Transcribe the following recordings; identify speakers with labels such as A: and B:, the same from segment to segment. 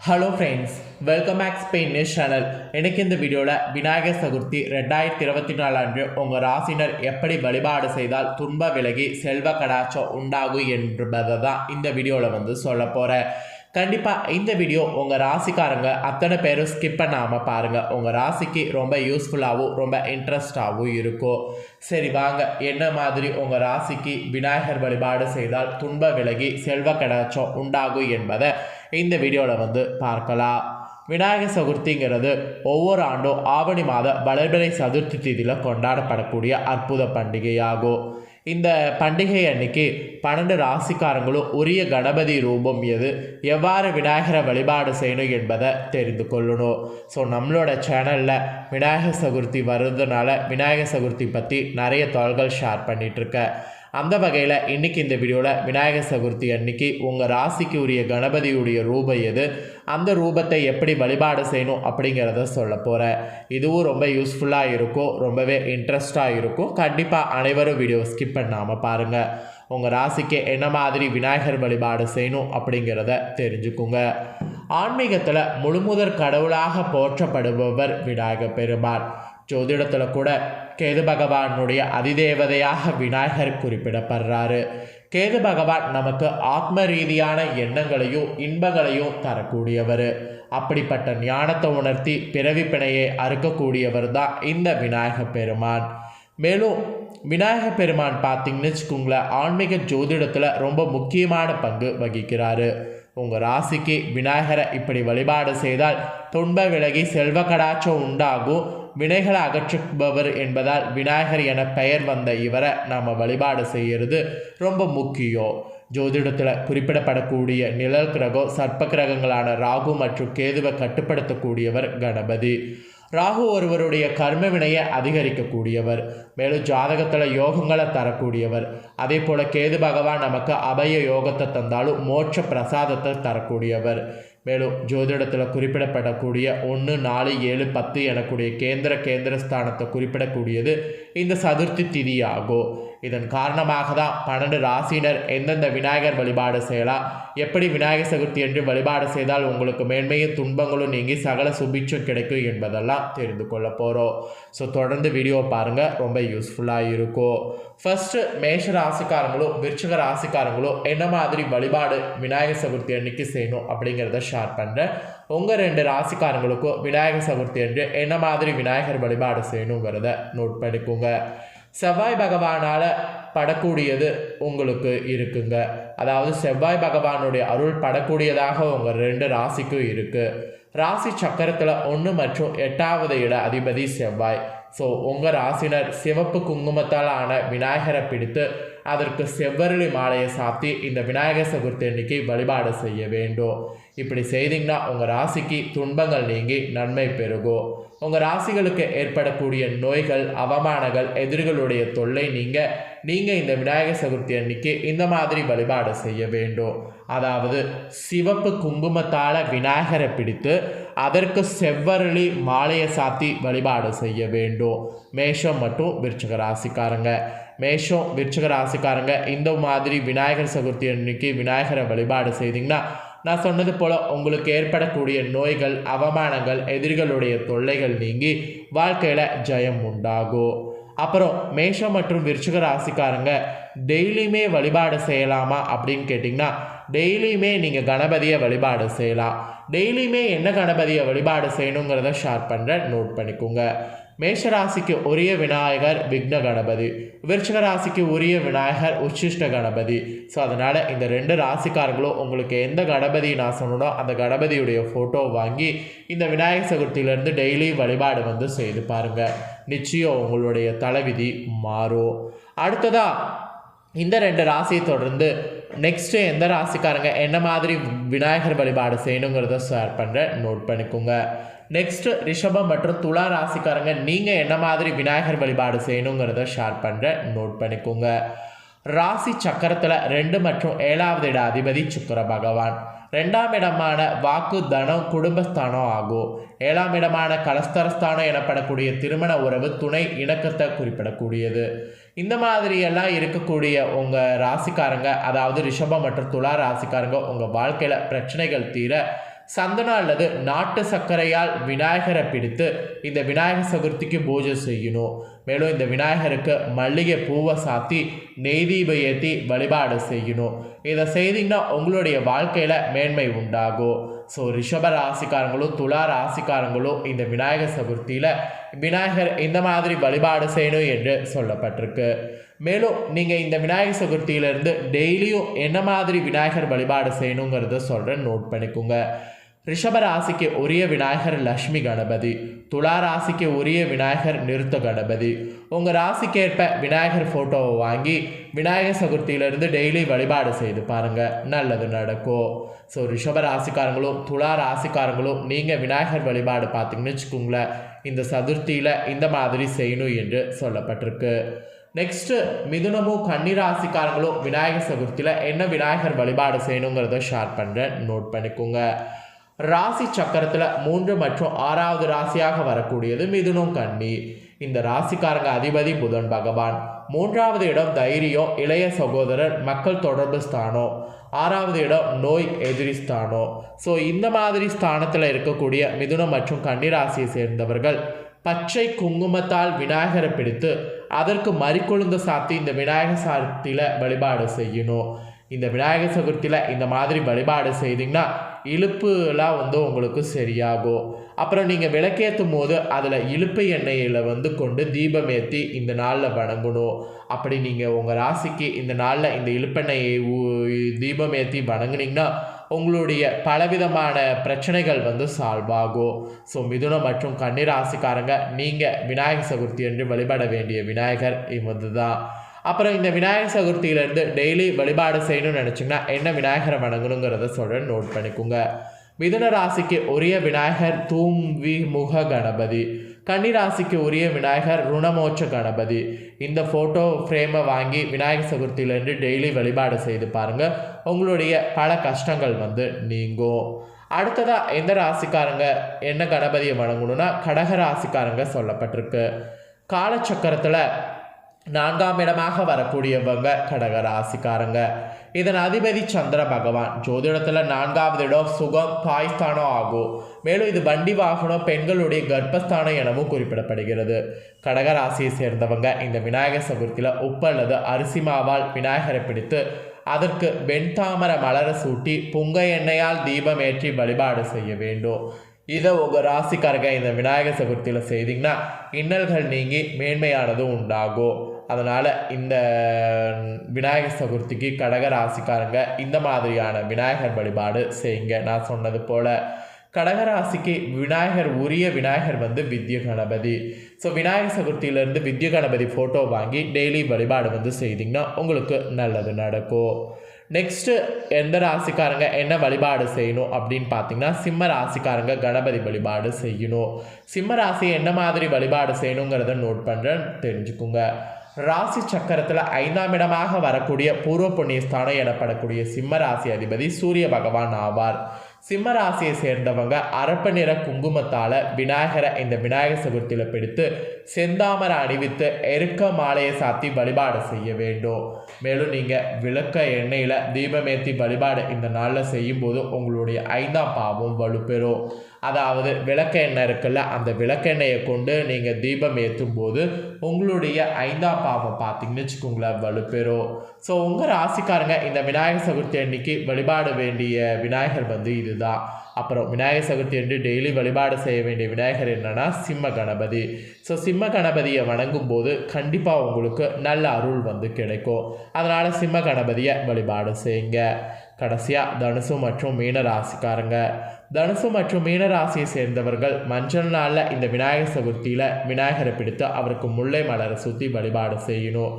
A: Hello friends welcome back Spain news channel எனக்கு இந்த வீடியோவில் விநாயகர் சதுர்த்தி ரெண்டாயிரத்தி இருபத்தி நாலு அன்று உங்கள் ராசினர் எப்படி வழிபாடு செய்தால் துன்ப விலகி செல்வ கடாச்சம் உண்டாகும் என்பதை தான் இந்த வீடியோவில் வந்து சொல்ல போகிறேன் கண்டிப்பாக இந்த வீடியோ உங்கள் ராசிக்காரங்க அத்தனை பேரும் ஸ்கிப் பண்ணாமல் பாருங்கள் உங்கள் ராசிக்கு ரொம்ப யூஸ்ஃபுல்லாகவும் ரொம்ப இன்ட்ரெஸ்டாகவும் இருக்கும். சரி வாங்க. என்ன மாதிரி உங்கள் ராசிக்கு விநாயகர் வழிபாடு செய்தால் துன்ப விலகி செல்வ கடாச்சம் உண்டாகும் என்பதை இந்த வீடியோவில் வந்து பார்க்கலாம். விநாயகர் சதுர்த்திங்கிறது ஒவ்வொரு ஆண்டும் ஆவணி மாத வளர்பிறை சதுர்த்தி தேதியில் கொண்டாடப்படக்கூடிய அற்புத பண்டிகையாகும். இந்த பண்டிகை அன்னைக்கு பன்னெண்டு ராசிக்காரங்களும் உரிய கணபதி ரூபம் எது எவ்வாறு விநாயகரை வழிபாடு செய்யணும் என்பதை தெரிந்து கொள்ளணும். ஸோ நம்மளோட சேனலில் விநாயகர் சதுர்த்தி வர்றதுனால விநாயகர் சதுர்த்தி பற்றி நிறைய தகவல்கள் ஷேர் பண்ணிகிட்ருக்கேன் அந்த வகையில் இன்றைக்கி இந்த வீடியோவில் விநாயகர் சதுர்த்தி அன்னைக்கு உங்கள் ராசிக்கு உரிய கணபதியுடைய ரூபம் எது? அந்த ரூபத்தை எப்படி வழிபாடு செய்யணும் அப்படிங்கிறத சொல்ல போகிறேன் இதுவும் ரொம்ப யூஸ்ஃபுல்லாக இருக்கும் ரொம்பவே இன்ட்ரெஸ்டாக இருக்கும். கண்டிப்பாக அனைவரும் வீடியோ ஸ்கிப் பண்ணாமல் பாருங்கள் உங்கள் ராசிக்கு என்ன மாதிரி விநாயகர் வழிபாடு செய்யணும் அப்படிங்கிறத தெரிஞ்சுக்குங்க. ஆன்மீகத்தில் முழுமுதற் கடவுளாக போற்றப்படுபவர் விநாயகர் பெருமாள் ஜோதிடத்தில் கூட கேது பகவானுடைய அதிதேவதையாக விநாயகர் குறிப்பிடப்படுறாரு. கேது பகவான் நமக்கு ஆத்ம ரீதியான எண்ணங்களையும் இன்பங்களையும் தரக்கூடியவர். அப்படிப்பட்ட ஞானத்தை உணர்த்தி பிறவி பிணையை அறுக்கக்கூடியவர் தான் இந்த விநாயக பெருமான். மேலும் விநாயக பெருமான் பார்த்தீங்கன்னு வச்சுக்கோங்களேன் ஆன்மீக ஜோதிடத்தில் ரொம்ப முக்கியமான பங்கு வகிக்கிறாரு. உங்கள் ராசிக்கு விநாயகரை இப்படி வழிபாடு செய்தால் துன்ப விலகி செல்வ கடாச்சம் உண்டாகும். வினைகளை அகற்றுபவர் என்பதால் விநாயகர் என பெயர் வந்த இவரை நாம் வழிபாடு செய்கிறது ரொம்ப முக்கியம். ஜோதிடத்தில் குறிப்பிடப்படக்கூடிய நிழல் கிரகம் சர்ப்ப கிரகங்களான ராகு மற்றும் கேதுவை கட்டுப்படுத்தக்கூடியவர் கணபதி. ராகு ஒருவருடைய கர்ம வினையை அதிகரிக்கக்கூடியவர் மேலும் ஜாதகத்தில் யோகங்களை தரக்கூடியவர். அதே போல் கேது பகவான் நமக்கு அபய யோகத்தை தந்தாலும் மோட்ச பிரசாதத்தை தரக்கூடியவர். மேலும் ஜோதிடத்தில் குறிப்பிடப்படக்கூடிய ஒன்று நாலு ஏழு பத்து எனக்கூடிய கேந்திர கேந்திர ஸ்தானத்தை குறிப்பிடக்கூடியது இந்த சதுர்த்தி திதியாகும். இதன் காரணமாக தான் பன்னெண்டு ராசியினர் எந்தெந்த விநாயகர் வழிபாடு செய்யலாம்? எப்படி விநாயகர் சதுர்த்தி என்று வழிபாடு செய்தால் உங்களுக்கு மேன்மையும் துன்பங்களும் நீங்கி சகல சுபிச்சும் கிடைக்கும் என்பதெல்லாம் தெரிந்து கொள்ள போகிறோம் ஸோ தொடர்ந்து வீடியோ பாருங்கள் ரொம்ப யூஸ்ஃபுல்லாக இருக்கும். ஃபஸ்ட்டு மேஷ ராசிக்காரங்களும் விருச்சக ராசிக்காரங்களும் என்ன மாதிரி வழிபாடு விநாயகர் சதுர்த்தி அன்னைக்கு செய்யணும் அப்படிங்கிறத ஷேர் பண்ணுறேன் உங்கள் ரெண்டு ராசிக்காரங்களுக்கும் விநாயகர் சதுர்த்தி என்று என்ன மாதிரி விநாயகர் வழிபாடு செய்யணுங்கிறத நோட் பண்ணிக்கோங்க. செவ்வாய் பகவானால் படக்கூடியது உங்களுக்கு இருக்குங்க. அதாவது செவ்வாய் பகவானுடைய அருள் படக்கூடியதாக உங்கள் ரெண்டு ராசிக்கும் இருக்குது ராசி சக்கரத்தில் ஒன்று மற்றும் எட்டாவது இட அதிபதி செவ்வாய். ஸோ உங்கள் ராசினர் சிவப்பு குங்குமத்தால் ஆன விநாயகரை பிடித்து அதற்கு செவ்வரளி மாலையை சாத்தி இந்த விநாயகர் சதுர்த்தி அன்னைக்கு வழிபாடு செய்ய வேண்டும். இப்படி செய்தீங்கன்னா உங்கள் ராசிக்கு துன்பங்கள் நீங்கி நன்மை பெருகும் உங்கள் ராசிகளுக்கு ஏற்படக்கூடிய நோய்கள் அவமானங்கள் எதிரிகளுடைய தொல்லை நீங்கள் நீங்கள் இந்த விநாயகர் சதுர்த்தி அன்னைக்கு இந்த மாதிரி வழிபாடு செய்ய வேண்டும். அதாவது சிவப்பு குங்குமத்தால் விநாயகரை பிடித்து அதற்கு செவ்வரளி மாலையை சாத்தி வழிபாடு செய்ய வேண்டும். மேஷம் மற்றும் விருச்சக ராசிக்காரங்க. மேஷம் விருச்சக ராசிக்காரங்க இந்த மாதிரி விநாயகர் சதுர்த்தி அன்னைக்கு விநாயகரை வழிபாடு செய்தீங்கன்னா நான் சொன்னது போல் உங்களுக்கு ஏற்படக்கூடிய நோய்கள் அவமானங்கள் எதிரிகளுடைய தொல்லைகள் நீங்கி வாழ்க்கையில் ஜெயம் உண்டாகும். அப்புறம் மேஷம் மற்றும் விருச்சிக ராசிக்காரங்க டெய்லியுமே வழிபாடு செய்யலாமா அப்படின்னு கேட்டிங்கன்னா டெய்லியுமே நீங்கள் கணபதியை வழிபாடு செய்யலாம். டெய்லியுமே என்ன கணபதியை வழிபாடு செய்யணுங்கிறத ஷேர் பண்ணுறேன் நோட் பண்ணிக்கோங்க. மேஷராசிக்கு உரிய விநாயகர் விக்ன கணபதி. விருச்சிக ராசிக்கு உரிய விநாயகர் உச்சிஷ்ட கணபதி. ஸோ அதனால் இந்த ரெண்டு ராசிக்காரங்களும் உங்களுக்கு எந்த கணபதி நான் சொன்னனோ அந்த கணபதியுடைய ஃபோட்டோ வாங்கி இந்த விநாயகர் சதுர்த்தியிலேருந்து டெய்லி வழிபாடு வந்து செய்து பாருங்கள் நிச்சயம் உங்களுடைய தலைவிதி மாறும். அடுத்ததாக இந்த ரெண்டு ராசியை தொடர்ந்து நெக்ஸ்ட்டு எந்த ராசிக்காரங்க என்ன மாதிரி விநாயகர் வழிபாடு செய்யணுங்கிறத ஷேர் பண்ணுறேன் நோட் பண்ணிக்கோங்க. நெக்ஸ்ட்டு ரிஷபம் மற்றும் துலா ராசிக்காரங்க நீங்கள் என்ன மாதிரி விநாயகர் வழிபாடு செய்யணுங்கிறத ஷேர் பண்ணுறேன் நோட் பண்ணிக்கோங்க. ராசி சக்கரத்தில் ரெண்டு மற்றும் ஏழாவது இட அதிபதி சுக்கர பகவான். ரெண்டாம் இடமான வாக்கு தனம் குடும்பஸ்தானம் ஆகும். ஏழாம் இடமான கலஸ்தரஸ்தானம் எனப்படக்கூடிய திருமண உறவு துணை இணக்கத்தை குறிப்பிடக்கூடியது. இந்த மாதிரியெல்லாம் இருக்கக்கூடிய உங்கள் ராசிக்காரங்க அதாவது ரிஷபம் மற்றும் துலா ராசிக்காரங்க உங்கள் வாழ்க்கையில் பிரச்சனைகள் தீர சந்தனம் அல்லது நாட்டு சர்க்கரையால் விநாயகரை பிடித்து இந்த விநாயகர் சதுர்த்திக்கு பூஜை செய்யணும். மேலும் இந்த விநாயகருக்கு மல்லிகை பூவை சாத்தி நெய் தீபம் ஏற்றி வழிபாடு செய்யணும். இதை செய்தீங்கன்னா உங்களுடைய வாழ்க்கையில் மேன்மை உண்டாகும். ஸோ ரிஷப ராசிக்காரங்களோ துலா ராசிக்காரங்களோ இந்த விநாயகர் சதுர்த்தியில் விநாயகர் இந்த மாதிரி வழிபாடு செய்யணும் என்று சொல்லப்பட்டிருக்கு. மேலும் நீங்கள் இந்த விநாயகர் சதுர்த்தியிலேருந்து டெய்லியும் என்ன மாதிரி விநாயகர் வழிபாடு செய்யணுங்கிறத சொல்கிறேன் நோட் பண்ணிக்கோங்க. ரிஷபராசிக்கு உரிய விநாயகர் லக்ஷ்மி கணபதி துலா ராசிக்கு உரிய விநாயகர் நிறுத்த கணபதி. உங்கள் ராசிக்கேற்ப விநாயகர் ஃபோட்டோவை வாங்கி விநாயகர் சதுர்த்தியிலேருந்து டெய்லி வழிபாடு செய்து பாருங்கள் நல்லது நடக்கும். ஸோ ரிஷப ராசிக்காரங்களும் துலா ராசிக்காரங்களும் நீங்கள் விநாயகர் வழிபாடு பார்த்தீங்கன்னு வச்சுக்கோங்களேன். இந்த சதுர்த்தியில் இந்த மாதிரி செய்யணும் என்று சொல்லப்பட்டிருக்கு. நெக்ஸ்ட்டு மிதுனமும் கன்னிராசிக்காரங்களும் விநாயகர் சதுர்த்தியில் என்ன விநாயகர் வழிபாடு செய்யணுங்கிறத ஷேர் பண்ணுறேன் நோட் பண்ணிக்கோங்க. ராசி சக்கரத்தில் மூன்று மற்றும் ஆறாவது ராசியாக வரக்கூடியது மிதுனும் கன்னி. இந்த ராசிக்காரங்க அதிபதி புதன் பகவான். மூன்றாவது இடம் தைரியம் இளைய சகோதரர் மக்கள் தொடர்பு ஸ்தானம். ஆறாவது இடம் நோய் எதிரி ஸ்தானம். ஸோ இந்த மாதிரி ஸ்தானத்தில் இருக்கக்கூடிய மிதுனம் மற்றும் கன்னிராசியை சேர்ந்தவர்கள் பச்சை குங்குமத்தால் விநாயகரை பிடித்து அதற்கு மறிக்கொழுந்து சாத்தி இந்த விநாயகர் சாத்தியில் வழிபாடு செய்யணும். இந்த விநாயகர் சதுர்த்தியில் இந்த மாதிரி வழிபாடு செய்தீங்கன்னா இழுப்புலாம் வந்து உங்களுக்கு சரியாகும். அப்புறம் நீங்கள் விளக்கேற்றும் போது அதில் இழுப்பு எண்ணெயில் வந்து கொண்டு தீபம் ஏற்றி இந்த நாளில் வணங்கணும். அப்படி நீங்கள் உங்கள் ராசிக்கு இந்த நாளில் இந்த இழுப்பெண்ணெயை தீபம் ஏற்றி வணங்குனீங்கன்னா உங்களுடைய பலவிதமான பிரச்சனைகள் வந்து சால்வ் ஆகும். ஸோ மிதுனம் மற்றும் கன்னிராசிக்காரங்க நீங்கள் விநாயகர் சதுர்த்தி என்று வழிபட வேண்டிய விநாயகர் இவந்து தான் அப்புறம் இந்த விநாயகர் சதுர்த்தியிலேருந்து டெய்லி வழிபாடு செய்யணும்னு நினச்சிங்கன்னா என்ன விநாயகரை வணங்கணுங்கிறத சொல்ல நோட் பண்ணிக்கோங்க. மிதுன ராசிக்கு உரிய விநாயகர் தூம்வி முக கணபதி. கன்னி ராசிக்கு உரிய விநாயகர் ருணமோட்ச கணபதி. இந்த ஃபோட்டோ ஃப்ரேமை வாங்கி விநாயகர் சதுர்த்தியிலேருந்து டெய்லி வழிபாடு செய்து பாருங்கள் உங்களுடைய பல கஷ்டங்கள் வந்து நீங்கும். அடுத்ததாக எந்த ராசிக்காரங்க என்ன கணபதியை வணங்கணும்னா கடக ராசிக்காரங்க சொல்லப்பட்டிருக்கு. காலச்சக்கரத்தில் நான்காம் இடமாக வரக்கூடியவங்க கடகராசிக்காரங்க இதன் அதிபதி சந்திர பகவான். ஜோதிடத்தில் நான்காவது இடம் சுகம் பாய்ஸ்தானம் ஆகும். மேலும் இது வண்டி வாகனம் பெண்களுடைய கர்ப்பஸ்தானம் எனவும் குறிப்பிடப்படுகிறது. கடகராசியை சேர்ந்தவங்க இந்த விநாயகர் சதுர்த்தியில் உப்பு அல்லது அரிசி மாவால் விநாயகரை பிடித்து அதற்கு வெண்தாமர மலர சூட்டி புங்க எண்ணெயால் தீபம் ஏற்றி வழிபாடு செய்ய வேண்டும். இதை உங்கள் ராசிக்காரங்க இந்த விநாயகர் சதுர்த்தியில் செய்தீங்கன்னா இன்னல்கள் நீங்கி மேன்மையானதும் உண்டாகும். அதனால் இந்த விநாயகர் சதுர்த்திக்கு கடக ராசிக்காரங்க இந்த மாதிரியான விநாயகர் வழிபாடு செய்யுங்க. நான் சொன்னது போல் கடகராசிக்கு விநாயகர் உரிய விநாயகர் வந்து வித்ய கணபதி. ஸோ விநாயகர் சதுர்த்தியிலேருந்து வித்ய கணபதி ஃபோட்டோ வாங்கி டெய்லி வழிபாடு வந்து செய்திங்கன்னா உங்களுக்கு நல்லது நடக்கும். நெக்ஸ்ட்டு எந்த ராசிக்காரங்க என்ன வழிபாடு செய்யணும் அப்படின்னு பார்த்தீங்கன்னா சிம்ம ராசிக்காரங்க கணபதி வழிபாடு செய்யணும். சிம்ம ராசி என்ன மாதிரி வழிபாடு செய்யணுங்கிறத நோட் பண்ணுறேன் தெரிஞ்சுக்குங்க. ராசி சக்கரத்தில் ஐந்தாம் இடமாக வரக்கூடிய பூர்வ புண்ணியஸ்தானம் எனப்படக்கூடிய சிம்ம ராசி அதிபதி சூரிய பகவான் ஆவார். சிம்ம ராசியை சேர்ந்தவங்க அரப்ப நிற குங்குமத்தால் விநாயகரை இந்த விநாயகர் சதுர்த்தியில் பிடித்து செந்தாமரை அணிவித்து எருக்க மாலையை சாத்தி வழிபாடு செய்ய வேண்டும். மேலும் நீங்கள் விளக்க எண்ணெயில் தீபமேத்தி வழிபாடு இந்த நாளில் செய்யும்போது உங்களுடைய ஐந்தாம் பாவம் வலுப்பெறும். அதாவது விளக்கெண்ணெய் இருக்குல்ல அந்த விளக்கெண்ணெயை கொண்டு நீங்கள் தீபம் ஏற்றும் போது உங்களுடைய ஐந்தாம் பாவம் பார்த்தீங்கன்னு வச்சுக்கோங்களேன் வலுப்பெறும் ஸோ உங்கள் ராசிக்காரங்க இந்த விநாயகர் சதுர்த்தி அன்னைக்கு வழிபாட வேண்டிய விநாயகர் வந்து இதுதான். அப்புறம் விநாயகர் சதுர்த்தி என்று டெய்லி வழிபாடு செய்ய வேண்டிய விநாயகர் என்னன்னா சிம்ம கணபதி. ஸோ சிம்ம கணபதியை வணங்கும் போது கண்டிப்பாக உங்களுக்கு நல்ல அருள் வந்து கிடைக்கும். அதனால் சிம்ம கணபதியை வழிபாடு செய்யுங்க. கடைசியாக தனுசு மற்றும் மீன ராசிக்காரங்க. தனுசு மற்றும் மீன ராசியை சேர்ந்தவர்கள் மஞ்சள் நாளில் இந்த விநாயகர் சதுர்த்தியில் விநாயகரை பிடித்து அவருக்கு முல்லை மலரை சுற்றி வழிபாடு செய்யணும்.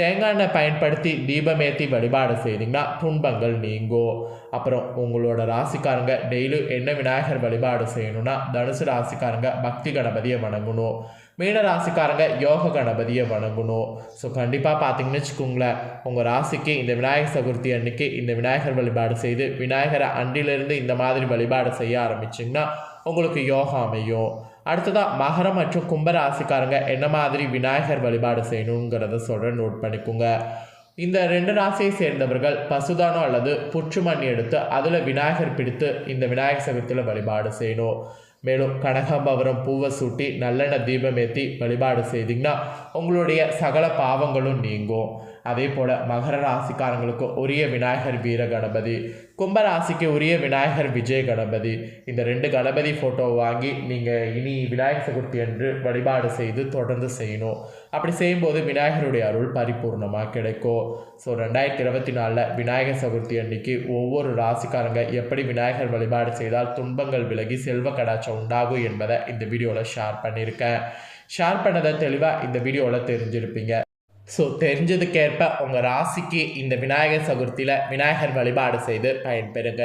A: தேங்காய் எண்ணெய் பயன்படுத்தி தீபமேத்தி வழிபாடு செய்தீங்கன்னா துன்பங்கள் நீங்கும். அப்புறம் உங்களோட ராசிக்காரங்க டெய்லியும் என்ன விநாயகர் வழிபாடு செய்யணும்னா தனுசு ராசிக்காரங்க பக்தி கணபதியை வணங்கணும். மீன ராசிக்காரங்க யோக கணபதியை வணங்கணும். ஸோ கண்டிப்பாக பார்த்தீங்கன்னு வச்சுக்கோங்களேன் உங்கள் ராசிக்கு இந்த விநாயகர் சதுர்த்தி அன்னைக்கு இந்த விநாயகர் வழிபாடு செய்து விநாயகரை அண்டிலிருந்து இந்த மாதிரி வழிபாடு செய்ய ஆரம்பிச்சிங்கன்னா உங்களுக்கு யோகா அமையும். அடுத்ததாக மகரம் மற்றும் கும்பராசிக்காரங்க என்ன மாதிரி விநாயகர் வழிபாடு செய்யணுங்கிறத சொல்கிறேன் நோட் பண்ணிக்கோங்க. இந்த ரெண்டு ராசியை சேர்ந்தவர்கள் பசுதானம் அல்லது புற்றுமண் எடுத்து அதில் விநாயகர் பிடித்து இந்த விநாயகர் சதுர்த்தியில் வழிபாடு செய்யணும். மேலும் கனகாம்பவரம் பூவை சூட்டி நல்லெண்ணெய் தீபம் ஏற்றி வழிபாடு செய்தீங்கன்னா உங்களுடைய சகல பாவங்களும் நீங்கும். அதே போல் மகர ராசிக்காரங்களுக்கு உரிய விநாயகர் வீர கணபதி கும்பராசிக்கு உரிய விநாயகர் விஜய கணபதி. இந்த ரெண்டு கணபதி ஃபோட்டோ வாங்கி நீங்கள் இனி விநாயகர் சதுர்த்தி என்று வழிபாடு செய்து தொடர்ந்து செய்யணும். அப்படி செய்யும்போது விநாயகருடைய அருள் பரிபூர்ணமாக கிடைக்கும். ஸோ ரெண்டாயிரத்தி இருபத்தி நாலில் விநாயகர் சதுர்த்தி அன்னைக்கு ஒவ்வொரு ராசிக்காரங்க எப்படி விநாயகர் வழிபாடு செய்தால் துன்பங்கள் விலகி செல்வ கடாச்சம் உண்டாகும் என்பதை இந்த வீடியோவில் ஷேர் பண்ணியிருக்கேன். ஷேர் பண்ணதை தெளிவாக இந்த வீடியோவில் தெரிஞ்சிருப்பீங்க. ஸோ தெரிஞ்சதுக்கேற்ப உங்கள் ராசிக்கு இந்த விநாயகர் சதுர்த்தியில் விநாயகர் வழிபாடு செய்து பயன்பெறுங்க.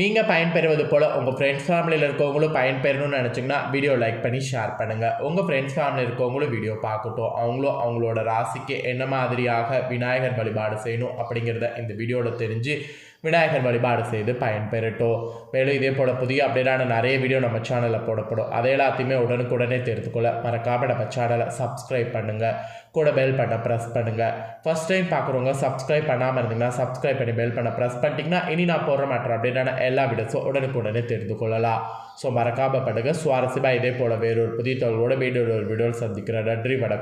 A: நீங்கள் பயன்பெறுவது போல் உங்கள் ஃப்ரெண்ட்ஸ் ஃபேமிலியில் இருக்கவங்களும் பயன்பெறணும்னு நினச்சிங்கன்னா வீடியோ லைக் பண்ணி ஷேர் பண்ணுங்கள் உங்கள் ஃப்ரெண்ட்ஸ் ஃபேமிலியில் இருக்கவங்களும் வீடியோ பார்க்கட்டும். அவங்களும் அவங்களோட ராசிக்கு என்ன மாதிரியாக விநாயகர் வழிபாடு செய்யணும் அப்படிங்கிறத இந்த வீடியோவில் தெரிஞ்சு விநாயகர் வழிபாடு செய்து பயன்பெறட்டும். மேலும் இதே போல் புதிய அப்டேட்டான நிறைய வீடியோ நம்ம சேனலில் போடப்படும். அதை எல்லாத்தையுமே உடனுக்குடனே தெரிந்துக்கொள்ள மறக்காம நம்ம சேனலை சப்ஸ்கிரைப் பண்ணுங்கள் கூட பெல் பண்ண ப்ரெஸ் பண்ணுங்கள் ஃபஸ்ட் டைம் பார்க்குறவங்க சப்ஸ்கிரைப் பண்ணாமல் இருந்தீங்கன்னா சப்ஸ்கிரைப் பண்ணி பெல் பண்ண ப்ரெஸ் பண்ணிட்டீங்கன்னா இனி நான் போடுற மாட்டேன் அப்டேட்டான எல்லா வீடியோஸும் உடனுக்குடனே தெரிந்து கொள்ளலாம் ஸோ மறக்காம பண்ணுங்கள் சுவாரஸ்யமாக இதே போல் வேறொரு புதிய தொழிலோட வீடியோ ஒரு வீடியோவில் சந்திக்கிறேன். நன்றி வணக்கம்.